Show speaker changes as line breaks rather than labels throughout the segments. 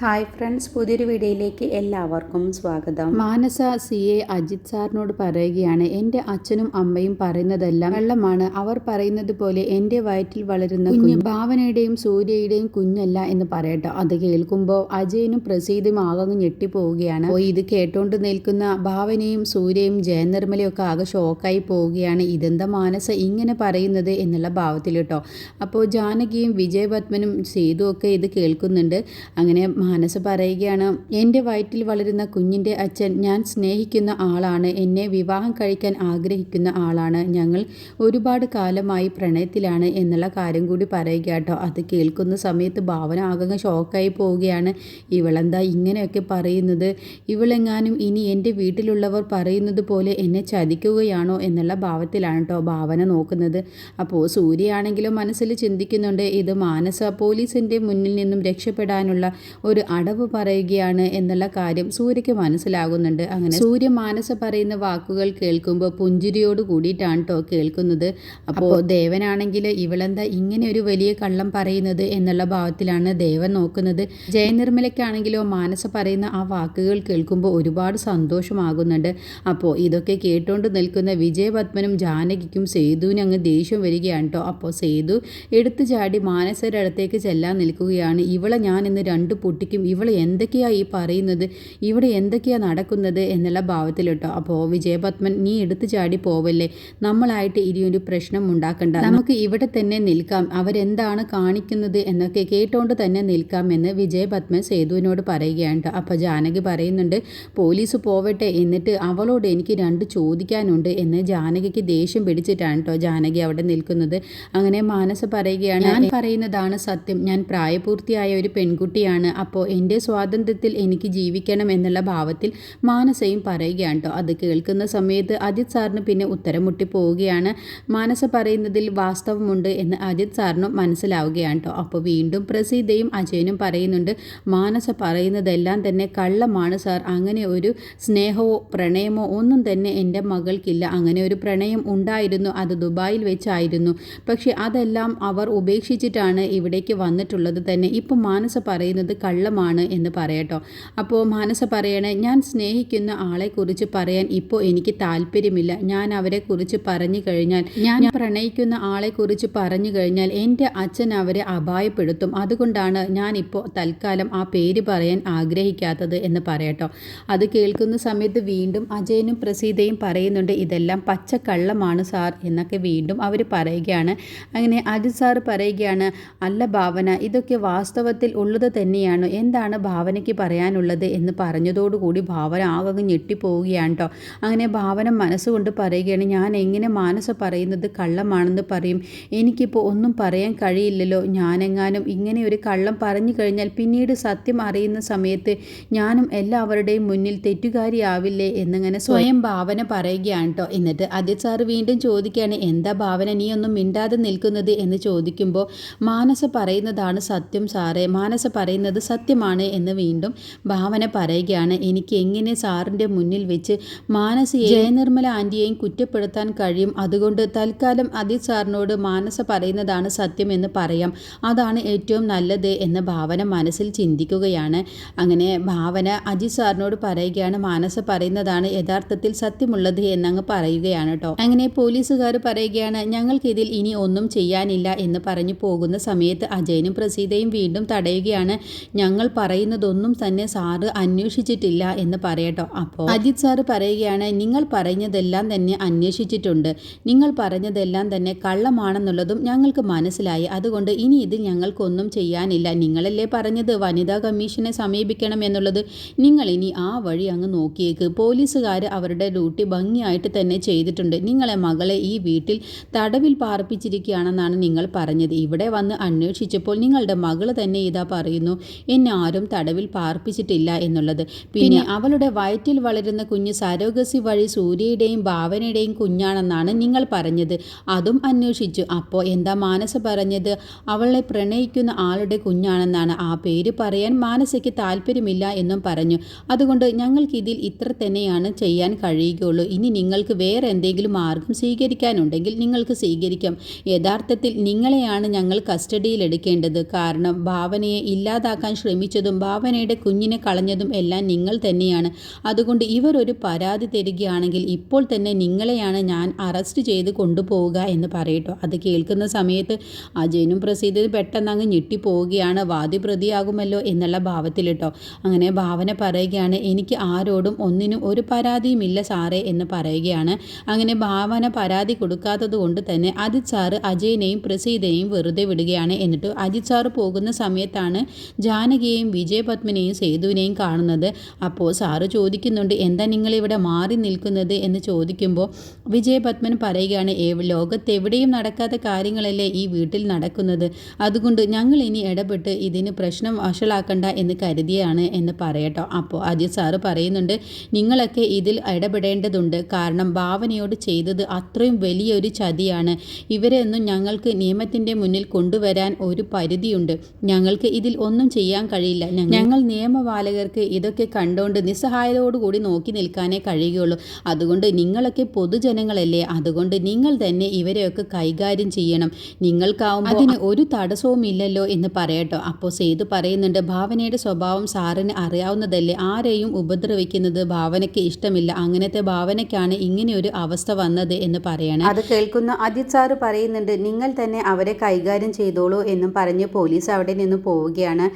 Hi friends പുതിയൊരു വീഡിയോയിലേക്ക് എല്ലാവർക്കും സ്വാഗതം. മാനസ സി എ അജിത് സാറിനോട് പറയുകയാണ് എന്റെ അച്ഛനും അമ്മയും പറയുന്നതെല്ലാം വെള്ളമാണ്. അവർ പറയുന്നത് പോലെ എന്റെ വയറ്റിൽ വളരുന്ന കുഞ്ഞ് ഭാവനയുടെയും സൂര്യയുടെയും കുഞ്ഞല്ല എന്ന് പറയട്ടോ. അത് കേൾക്കുമ്പോൾ അജയനും പ്രസീതും ആകങ്ങ് ഞെട്ടിപ്പോവുകയാണ്. അപ്പോൾ ഇത് കേട്ടോണ്ട് നിൽക്കുന്ന ഭാവനയും സൂര്യയും ജയനിർമ്മലയും ഒക്കെ ആകെ ഷോക്കായി പോവുകയാണ്. ഇതെന്താ മാനസ ഇങ്ങനെ പറയുന്നത്? എന്നുള്ള ഭാവത്തിൽ കേട്ടോ അപ്പോൾ ജാനകിയും വിജയപത്മനും സേതുവൊക്കെ ഒക്കെ ഇത് കേൾക്കുന്നുണ്ട്. അങ്ങനെ മാനസ് പറയുകയാണ് എന്റെ വയറ്റിൽ വളരുന്ന കുഞ്ഞിന്റെ അച്ഛൻ ഞാൻ സ്നേഹിക്കുന്ന ആളാണ് എന്നെ വിവാഹം കഴിക്കാൻ ആഗ്രഹിക്കുന്ന ആളാണ് ഞങ്ങൾ ഒരുപാട് കാലമായി പ്രണയത്തിലാണ് എന്നുള്ള കാര്യം കൂടി പറയുക കേട്ടോ. അത് കേൾക്കുന്ന സമയത്ത് ഭാവന ആകെ ഷോക്കായി പോവുകയാണ്. ഇവളെന്താ ഇങ്ങനെയൊക്കെ പറയുന്നത്? ഇവളെങ്ങാനും ഇനി എന്റെ വീട്ടിലുള്ളവർ പറയുന്നത് പോലെ എന്നെ ചതിക്കുകയാണോ? എന്നുള്ള ഭാവത്തിലാണ് കേട്ടോ ഭാവന നോക്കുന്നത്. അപ്പോൾ സൂര്യയാണെങ്കിലും മനസ്സിൽ ചിന്തിക്കുന്നുണ്ട് ഇത് മാനസ പോലീസിന്റെ മുന്നിൽ നിന്നും രക്ഷപ്പെടാനുള്ള ഒരു അടവ് പറയുകയാണ് എന്നുള്ള കാര്യം സൂര്യക്ക് മനസ്സിലാകുന്നുണ്ട്. അങ്ങനെ സൂര്യ മാനസ പറയുന്ന വാക്കുകൾ കേൾക്കുമ്പോൾ പുഞ്ചിരിയോട് കൂടിയിട്ടാണ് കേട്ടോ കേൾക്കുന്നത്. അപ്പോൾ ദേവനാണെങ്കിൽ ഇവളെന്താ ഇങ്ങനെ ഒരു വലിയ കള്ളം പറയുന്നത് എന്നുള്ള ഭാവത്തിലാണ് ദേവൻ നോക്കുന്നത്. ജയനിർമ്മലയ്ക്കാണെങ്കിലോ മാനസ പറയുന്ന ആ വാക്കുകൾ കേൾക്കുമ്പോൾ ഒരുപാട് സന്തോഷമാകുന്നുണ്ട്. അപ്പോൾ ഇതൊക്കെ കേട്ടുകൊണ്ട് നിൽക്കുന്ന വിജയപത്മനും ജാനകിക്കും സേതുവിന് അങ്ങ് ദേഷ്യം വരികയാണ് കേട്ടോ അപ്പോൾ സേതു എടുത്തു ചാടി മാനസയുടെ അടുത്തേക്ക് ചെല്ലാൻ നിൽക്കുകയാണ്. ഇവളെ ഞാൻ ഇന്ന് രണ്ട് പൊട്ടിക്കും ഇവൾ എന്തൊക്കെയാണ് ഈ പറയുന്നത്? ഇവിടെ എന്തൊക്കെയാണ് നടക്കുന്നത്? എന്നുള്ള ഭാവത്തിൽ കേട്ടോ. അപ്പോൾ വിജയപത്മൻ നീ എടുത്തു ചാടി പോവല്ലേ? നമ്മളായിട്ട് ഇനി ഒരു പ്രശ്നം ഉണ്ടാക്കണ്ട. നമുക്ക് ഇവിടെ തന്നെ നിൽക്കാം. അവരെന്താണ് കാണിക്കുന്നത് എന്നൊക്കെ കേട്ടോണ്ട് തന്നെ നിൽക്കാം എന്ന് വിജയപത്മൻ സേതുവിനോട് പറയുകയാണ് അപ്പോൾ ജാനകി പറയുന്നുണ്ട് പോലീസ് പോവട്ടെ. എന്നിട്ട് അവളോട് എനിക്ക് രണ്ട് ചോദിക്കാനുണ്ട് എന്ന് ജാനകിക്ക് ദേഷ്യം പിടിച്ചിട്ടാണ് കേട്ടോ ജാനകി അവിടെ നിൽക്കുന്നത്. അങ്ങനെ മാനസ പറയുകയാണ് ഞാൻ പറയുന്നതാണ് സത്യം. ഞാൻ പ്രായപൂർത്തിയായ ഒരു പെൺകുട്ടിയാണ്. അപ്പോൾ എന്റെ സ്വാതന്ത്ര്യത്തിൽ എനിക്ക് ജീവിക്കണം എന്നുള്ള ഭാവത്തിൽ മാനസയും പറയുകയാണ് കേട്ടോ. അത് കേൾക്കുന്ന സമയത്ത് അജിത് സാറിന് പിന്നെ ഉത്തരം മുട്ടി പോവുകയാണ് മാനസ പറയുന്നതിൽ വാസ്തവമുണ്ട് എന്ന് അജിത് സാറിനും മനസ്സിലാവുകയാണ് കേട്ടോ. അപ്പോൾ വീണ്ടും പ്രസീതയും അജയനും പറയുന്നുണ്ട് മാനസ പറയുന്നതെല്ലാം തന്നെ കള്ളമാണ് സാർ. അങ്ങനെ ഒരു സ്നേഹമോ പ്രണയമോ ഒന്നും തന്നെ എന്റെ മകൾക്കില്ല. അങ്ങനെ ഒരു പ്രണയം ഉണ്ടായിരുന്നു. അത് ദുബായിൽ വെച്ചായിരുന്നു. പക്ഷേ അതെല്ലാം അവർ ഉപേക്ഷിച്ചിട്ടാണ് ഇവിടേക്ക് വന്നിട്ടുള്ളത് തന്നെ. ഇപ്പം മാനസ പറയുന്നത് കള്ളമാണ് എന്ന് പറയട്ടോ. അപ്പോൾ മാനസ പറയണേ ഞാൻ സ്നേഹിക്കുന്ന ആളെക്കുറിച്ച് പറയാൻ ഇപ്പോൾ എനിക്ക് താല്പര്യമില്ല. ഞാൻ അവരെ കുറിച്ച് പറഞ്ഞു കഴിഞ്ഞാൽ ഞാൻ പ്രണയിക്കുന്ന ആളെക്കുറിച്ച് പറഞ്ഞു കഴിഞ്ഞാൽ എന്റെ അച്ഛൻ അവരെ അപായപ്പെടുത്തും. അതുകൊണ്ടാണ് ഞാൻ ഇപ്പോൾ തൽക്കാലം ആ പേര് പറയാൻ ആഗ്രഹിക്കാത്തത് എന്ന് പറയട്ടോ. അത് കേൾക്കുന്ന സമയത്ത് വീണ്ടും അജയനും പ്രസീതയും പറയുന്നുണ്ട് ഇതെല്ലാം പച്ച കള്ളമാണ് സാർ എന്നൊക്കെ വീണ്ടും അവർ പറയുകയാണ്. അങ്ങനെ അജിത് സാർ പറയുകയാണ് അല്ല ഭാവന ഇതൊക്കെ വാസ്തവത്തിൽ ഉള്ളത് തന്നെയാണ്. എന്താണ് ഭാവനയ്ക്ക് പറയാനുള്ളത് എന്ന് പറഞ്ഞതോടുകൂടി ഭാവന ആകെ ഞെട്ടിപ്പോവുകയാണ് കേട്ടോ അങ്ങനെ ഭാവന മനസ്സുകൊണ്ട് പറയുകയാണ് ഞാൻ എങ്ങനെ മാനസ പറയുന്നത് കള്ളമാണെന്ന് പറയും. എനിക്കിപ്പോൾ ഒന്നും പറയാൻ കഴിയില്ലല്ലോ. ഞാനെങ്ങാനും ഇങ്ങനെ ഒരു കള്ളം പറഞ്ഞു കഴിഞ്ഞാൽ പിന്നീട് സത്യം അറിയുന്ന സമയത്ത് ഞാനും എല്ലാവരുടെയും മുന്നിൽ തെറ്റുകാരിയാവില്ലേ? എന്നിങ്ങനെ സ്വയം ഭാവന പറയുകയാണ് കേട്ടോ എന്നിട്ട് അജിത് സാറ് വീണ്ടും ചോദിക്കുകയാണ് എന്താ ഭാവന നീ ഒന്നും മിണ്ടാതെ നിൽക്കുന്നത്? എന്ന് ചോദിക്കുമ്പോൾ മാനസ പറയുന്നതാണ് സത്യം സാറേ. മാനസ പറയുന്നത് സത്യമാണ് എന്ന് വീണ്ടും ഭാവന പറയുകയാണ്. എനിക്ക് എങ്ങനെ സാറിന്റെ മുന്നിൽ വെച്ച് മാനസയെ ജയനിർമ്മല ആന്റിയെയും കുറ്റപ്പെടുത്താൻ കഴിയും? അതുകൊണ്ട് തൽക്കാലം അജിത് സാറിനോട് മാനസ പറയുന്നതാണ് സത്യം എന്ന് പറയാം. അതാണ് ഏറ്റവും നല്ലത് എന്ന് ഭാവന മനസ്സിൽ ചിന്തിക്കുകയാണ്. അങ്ങനെ ഭാവന അജിത് സാറിനോട് പറയുകയാണ്. മാനസ പറയുന്നതാണ് യഥാർത്ഥത്തിൽ സത്യമുള്ളത് എന്നങ്ങ് പറയുകയാണ് കേട്ടോ. അങ്ങനെ പോലീസുകാർ പറയുകയാണ് ഞങ്ങൾക്കിതിൽ ഇനി ഒന്നും ചെയ്യാനില്ല എന്ന് പറഞ്ഞു പോകുന്ന സമയത്ത് അജയനും പ്രസീതയും വീണ്ടും തടയുകയാണ്. ഞങ്ങൾ പറയുന്നതൊന്നും തന്നെ സാറ് അന്വേഷിച്ചിട്ടില്ല എന്ന് പറയട്ടോ. അപ്പോൾ അജിത് സാറ് പറയുകയാണ് നിങ്ങൾ പറഞ്ഞതെല്ലാം തന്നെ അന്വേഷിച്ചിട്ടുണ്ട്. നിങ്ങൾ പറഞ്ഞതെല്ലാം തന്നെ കള്ളമാണെന്നുള്ളതും ഞങ്ങൾക്ക് മനസ്സിലായി. അതുകൊണ്ട് ഇനി ഇതിൽ ഞങ്ങൾക്കൊന്നും ചെയ്യാനില്ല. നിങ്ങളല്ലേ പറഞ്ഞത്? വനിതാ കമ്മീഷനെ സമീപിക്കണം എന്നുള്ളത്. നിങ്ങൾ ഇനി ആ വഴി അങ്ങ് നോക്കിയേക്ക്. പോലീസുകാർ അവരുടെ ഡ്യൂട്ടി ഭംഗിയായിട്ട് തന്നെ ചെയ്തിട്ടുണ്ട്. നിങ്ങളെ മകളെ ഈ വീട്ടിൽ തടവിൽ പാർപ്പിച്ചിരിക്കുകയാണെന്നാണ് നിങ്ങൾ പറഞ്ഞത്. ഇവിടെ വന്ന് അന്വേഷിച്ചപ്പോൾ നിങ്ങളുടെ മകൾ തന്നെ ഇതാ പറയുന്നു. എന്നെ ആരും തടവിൽ പാർപ്പിച്ചിട്ടില്ല എന്നുള്ളത്. പിന്നെ അവളുടെ വയറ്റിൽ വളരുന്ന കുഞ്ഞ് സരോഗസി വഴി സൂര്യയുടെയും ഭാവനയുടെയും കുഞ്ഞാണെന്നാണ് നിങ്ങൾ പറഞ്ഞത്. അതും അന്വേഷിച്ചു. അപ്പോൾ എന്താ മാനസ പറഞ്ഞത്? അവളെ പ്രണയിക്കുന്ന ആളുടെ കുഞ്ഞാണെന്നാണ് ആ പേര് പറയാൻ മാനസയ്ക്ക് താല്പര്യമില്ല എന്നും പറഞ്ഞു. അതുകൊണ്ട് ഞങ്ങൾക്കിതിൽ ഇത്ര തന്നെയാണ് ചെയ്യാൻ കഴിയുകയുള്ളൂ. ഇനി നിങ്ങൾക്ക് വേറെ എന്തെങ്കിലും മാർഗം സ്വീകരിക്കാനുണ്ടെങ്കിൽ നിങ്ങൾക്ക് സ്വീകരിക്കാം. യഥാർത്ഥത്തിൽ നിങ്ങളെയാണ് ഞങ്ങൾ കസ്റ്റഡിയിൽ എടുക്കേണ്ടത് കാരണം ഭാവനയെ ഇല്ലാതാക്കാൻ
ശ്രമിച്ചതും ഭാവനയുടെ കുഞ്ഞിനെ കളഞ്ഞതും എല്ലാം നിങ്ങൾ തന്നെയാണ്. അതുകൊണ്ട് ഇവർ ഒരു പരാതി തരികയാണെങ്കിൽ ഇപ്പോൾ തന്നെ നിങ്ങളെയാണ് ഞാൻ അറസ്റ്റ് ചെയ്ത് കൊണ്ടുപോവുക എന്ന് പറയട്ടോ. അത് കേൾക്കുന്ന സമയത്ത് അജയനും പ്രസീതും പെട്ടെന്ന് അങ്ങ് ഞെട്ടിപ്പോവുകയാണ്. വാദി പ്രതിയാകുമല്ലോ എന്നുള്ള ഭാവത്തിലിട്ടോ. അങ്ങനെ ഭാവന പറയുകയാണ് എനിക്ക് ആരോടും ഒന്നിനും ഒരു പരാതിയുമില്ല സാറേ എന്ന് പറയുകയാണ്. അങ്ങനെ ഭാവന പരാതി കൊടുക്കാത്തത് കൊണ്ട് തന്നെ അജിത് സാറ് അജയനെയും പ്രസീതയെയും വെറുതെ വിടുകയാണ്. എന്നിട്ട് അജിത് സാറ് പോകുന്ന സമയത്താണ് ജാനകിയെയും വിജയപത്മനെയും സേതുവിനെയും കാണുന്നത്. അപ്പോൾ സാറ് ചോദിക്കുന്നുണ്ട് എന്താ നിങ്ങളിവിടെ മാറി നിൽക്കുന്നത്? എന്ന് ചോദിക്കുമ്പോൾ വിജയപത്മൻ പറയുകയാണ് ലോകത്തെവിടെയും നടക്കാത്ത കാര്യങ്ങളല്ലേ ഈ വീട്ടിൽ നടക്കുന്നത്? അതുകൊണ്ട് ഞങ്ങൾ ഇനി ഇടപെട്ട് ഇതിന് പ്രശ്നം വഷളാക്കണ്ട എന്ന് കരുതിയാണ് എന്ന് പറയട്ടോ. അപ്പോൾ അജിത് സാറ് പറയുന്നുണ്ട് നിങ്ങളൊക്കെ ഇതിൽ ഇടപെടേണ്ടതുണ്ട്. കാരണം ഭാവനയോട് ചെയ്തത് അത്രയും വലിയൊരു ചതിയാണ്. ഇവരെ ഒന്നും ഞങ്ങൾക്ക് നിയമത്തിന്റെ മുന്നിൽ കൊണ്ടുവരാൻ ഒരു പരിധിയുണ്ട്. ഞങ്ങൾക്ക് ഇതിൽ ഒന്നും ചെയ്യാൻ കഴിയില്ല. ഞങ്ങൾ നിയമപാലകർക്ക് ഇതൊക്കെ കണ്ടുകൊണ്ട് നിസ്സഹായതയോടുകൂടി നോക്കി നിൽക്കാനേ കഴിയുകയുള്ളൂ. അതുകൊണ്ട് നിങ്ങളൊക്കെ പൊതുജനങ്ങളല്ലേ? അതുകൊണ്ട് നിങ്ങൾ തന്നെ ഇവരെയൊക്കെ കൈകാര്യം ചെയ്യണം. നിങ്ങൾക്കാവും അതിന് ഒരു തടസ്സവും ഇല്ലല്ലോ എന്ന് പറയട്ടോ. അപ്പോൾ സേതു പറയുന്നുണ്ട് ഭാവനയുടെ സ്വഭാവം സാറിന് അറിയാവുന്നതല്ലേ? ആരെയും ഉപദ്രവിക്കുന്നത് ഭാവനയ്ക്ക് ഇഷ്ടമില്ല. അങ്ങനത്തെ ഭാവനയ്ക്കാണ് ഇങ്ങനെ ഒരു അവസ്ഥ വന്നത് എന്ന് പറയണം.
അത് കേൾക്കുന്ന അജിത് സാറ് പറയുന്നുണ്ട് നിങ്ങൾ തന്നെ അവരെ കൈകാര്യം ചെയ്തോളൂ എന്നും പറഞ്ഞ് പോലീസ് അവിടെ നിന്ന് പോവുകയാണ്.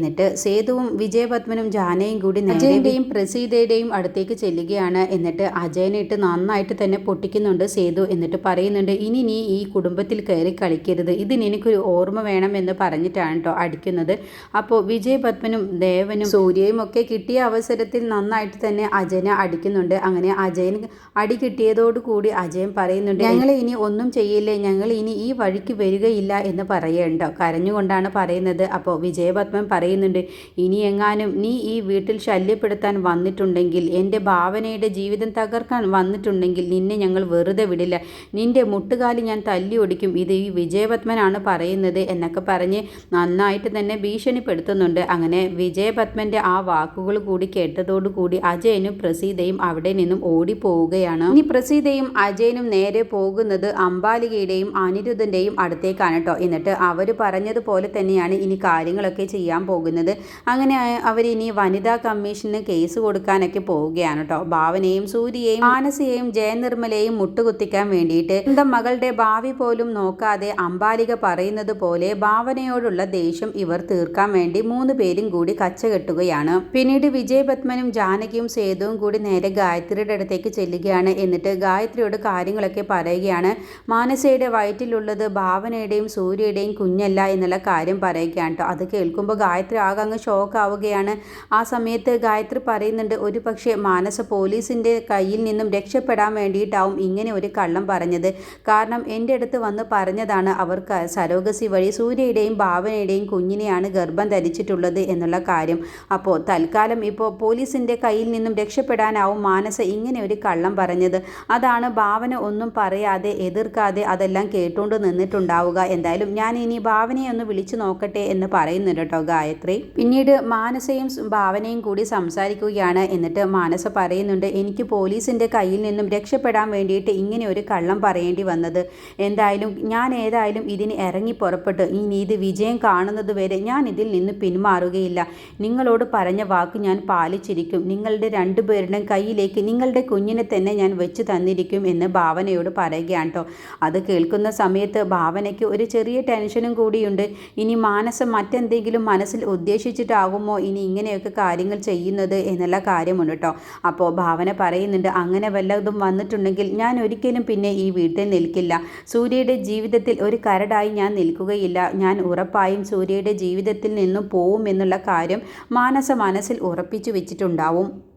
എന്നിട്ട് സേതുവും വിജയപത്മനും ജാനയും കൂടി അജയന്റെയും പ്രസീതയുടെയും അടുത്തേക്ക് ചെല്ലുകയാണ്. എന്നിട്ട് അജയനെ ഇട്ട് നന്നായിട്ട് തന്നെ പൊട്ടിക്കുന്നുണ്ട് സേതു എന്നിട്ട് പറയുന്നുണ്ട് ഇനി നീ ഈ കുടുംബത്തിൽ കയറി കളിക്കരുത്. ഇതിന് എനിക്കൊരു ഓർമ്മ വേണം എന്ന് പറഞ്ഞിട്ടാണ് കേട്ടോ അടിക്കുന്നത്. അപ്പോൾ വിജയപത്മനും ദേവനും സൂര്യയും ഒക്കെ കിട്ടിയ അവസരത്തിൽ നന്നായിട്ട് തന്നെ അജയനെ അടിക്കുന്നുണ്ട്. അങ്ങനെ അജയൻ അടി കിട്ടിയതോടുകൂടി അജയൻ പറയുന്നുണ്ട് ഞങ്ങൾ ഇനി ഒന്നും ചെയ്യില്ലേ? ഞങ്ങൾ ഇനി ഈ വഴിക്ക് വരികയില്ല എന്ന് പറയണ്ടോ? കരഞ്ഞുകൊണ്ടാണ് പറയുന്നത്. അപ്പോൾ വിജയപത്മൻ പറയുന്നുണ്ട് ഇനി എങ്ങാനും നീ ഈ വീട്ടിൽ ശല്യപ്പെടുത്താൻ വന്നിട്ടുണ്ടെങ്കിൽ എന്റെ ഭാവനയുടെ ജീവിതം തകർക്കാൻ വന്നിട്ടുണ്ടെങ്കിൽ നിന്നെ ഞങ്ങൾ വെറുതെ വിടില്ല. നിന്റെ മുട്ടുകാലി ഞാൻ തല്ലി ഒടിക്കും. ഇത് ഈ വിജയപത്മനാണ് പറയുന്നത് എന്നൊക്കെ പറഞ്ഞ് നന്നായിട്ട് തന്നെ ഭീഷണിപ്പെടുത്തുന്നുണ്ട്. അങ്ങനെ വിജയപത്മന്റെ ആ വാക്കുകൾ കൂടി കേട്ടതോടുകൂടി അജയനും പ്രസീതയും അവിടെ നിന്നും ഓടിപ്പോവുകയാണ്. ഇനി പ്രസീതയും അജയനും നേരെ പോകുന്നത് അംബാലികയുടെയും അനിരുദ്ധന്റെയും അടുത്തേക്കാണ് കേട്ടോ എന്നിട്ട് അവർ പറഞ്ഞതുപോലെ തന്നെയാണ് ഇനി കാര്യങ്ങളൊക്കെ ചെയ്യാൻ പോകുന്നത്. അങ്ങനെ അവർ ഇനി വനിതാ കമ്മീഷന് കേസ് കൊടുക്കാനൊക്കെ പോവുകയാണ് കേട്ടോ ഭാവനയും സൂര്യയെയും മാനസിയെയും ജയനിർമ്മലയെയും മുട്ടുകുത്തിക്കാൻ വേണ്ടിയിട്ട് സ്വന്തം മകളുടെ ഭാവി പോലും നോക്കാതെ അംബാലിക പറയുന്നത് പോലെ ഭാവനയോടുള്ള ദേഷ്യം ഇവർ തീർക്കാൻ വേണ്ടി മൂന്ന് പേരും കൂടി കച്ചകെട്ടുകയാണ്. പിന്നീട് വിജയപത്മനും ജാനകിയും സേതുവും കൂടി നേരെ ഗായത്രിയുടെ അടുത്തേക്ക് ചെല്ലുകയാണ്. എന്നിട്ട് ഗായത്രിയോട് കാര്യങ്ങളൊക്കെ പറയുകയാണ്. മാനസയുടെ വയറ്റിലുള്ളത് ഭാവനയുടെയും സൂര്യയുടെയും കുഞ്ഞല്ല എന്നുള്ള കാര്യം പറയുകയാണ് കേട്ടോ അത് കേൾക്കുമ്പോൾ ഗായത്രി ആകെ അങ്ങ് ഷോക്ക് ആവുകയാണ്. ആ സമയത്ത് ഗായത്രി പറയുന്നുണ്ട് ഒരു പക്ഷേ മാനസ പോലീസിന്റെ കയ്യിൽ നിന്നും രക്ഷപ്പെടാൻ വേണ്ടിയിട്ടാവും ഇങ്ങനെ ഒരു കള്ളം പറഞ്ഞത്. കാരണം എന്റെ അടുത്ത് വന്ന് പറഞ്ഞതാണ് അവർക്ക് സരോഗസി വഴി സൂര്യയുടെയും ഭാവനയുടെയും കുഞ്ഞിനെയാണ് ഗർഭം ധരിച്ചിട്ടുള്ളത് എന്നുള്ള കാര്യം. അപ്പോൾ തൽക്കാലം ഇപ്പോൾ പോലീസിന്റെ കയ്യിൽ നിന്നും രക്ഷപ്പെടാനാവും മാനസ ഇങ്ങനെ ഒരു കള്ളം പറഞ്ഞത്. അതാണ് ഭാവന ഒന്നും പറയാതെ എതിർക്കാതെ അതെല്ലാം കേട്ടുകൊണ്ട് നിന്നിട്ടുണ്ടാവുക. എന്തായാലും ഞാൻ ഇനി ഭാവനയെ ഒന്ന് വിളിച്ചു നോക്കട്ടെ എന്ന് പറയുന്നുണ്ട് കേട്ടോ ഗായത്രി. പിന്നീട് മാനസയും ഭാവനയും കൂടി സംസാരിക്കുകയാണ്. എന്നിട്ട് മാനസ പറയുന്നുണ്ട് എനിക്ക് പോലീസിന്റെ കയ്യിൽ നിന്നും രക്ഷപ്പെടാൻ വേണ്ടിയിട്ട് ഇങ്ങനെ ഒരു കള്ളം പറയേണ്ടി വന്നത്. എന്തായാലും ഞാൻ ഏതായാലും ഇതിന് ഇറങ്ങി പുറപ്പെട്ടു. ഇനി ഇത് വിജയം കാണുന്നത് വരെ ഞാൻ ഇതിൽ നിന്ന് പിന്മാറുകയില്ല. നിങ്ങളോട് പറഞ്ഞ വാക്ക് ഞാൻ പാലിച്ചിരിക്കും. നിങ്ങളുടെ രണ്ടുപേരുടെയും കയ്യിലേക്ക് നിങ്ങളുടെ കുഞ്ഞിനെ തന്നെ ഞാൻ വെച്ച് തന്നിരിക്കും എന്ന് ഭാവനയോട് പറയുകയാണ് കേട്ടോ അത് കേൾക്കുന്ന സമയത്ത് ഭാവനയ്ക്ക് ഒരു ചെറിയ ടെൻഷനും കൂടിയുണ്ട്. ഇനി മാനസം മറ്റെന്തെങ്കിലും ഉദ്ദേശിച്ചിട്ടാകുമോ ഇനി ഇങ്ങനെയൊക്കെ കാര്യങ്ങൾ ചെയ്യുന്നത് എന്നുള്ള കാര്യമുണ്ട് കേട്ടോ. അപ്പോൾ ഭാവന പറയുന്നുണ്ട് അങ്ങനെ വല്ലതും വന്നിട്ടുണ്ടെങ്കിൽ ഞാൻ ഒരിക്കലും പിന്നെ ഈ വീട്ടിൽ നിൽക്കില്ല. സൂര്യയുടെ ജീവിതത്തിൽ ഒരു കരടായി ഞാൻ നിൽക്കുകയില്ല. ഞാൻ ഉറപ്പായും സൂര്യയുടെ ജീവിതത്തിൽ നിന്നും പോവും എന്നുള്ള കാര്യം മാനസ മനസ്സിൽ ഉറപ്പിച്ചു വെച്ചിട്ടുണ്ടാവും.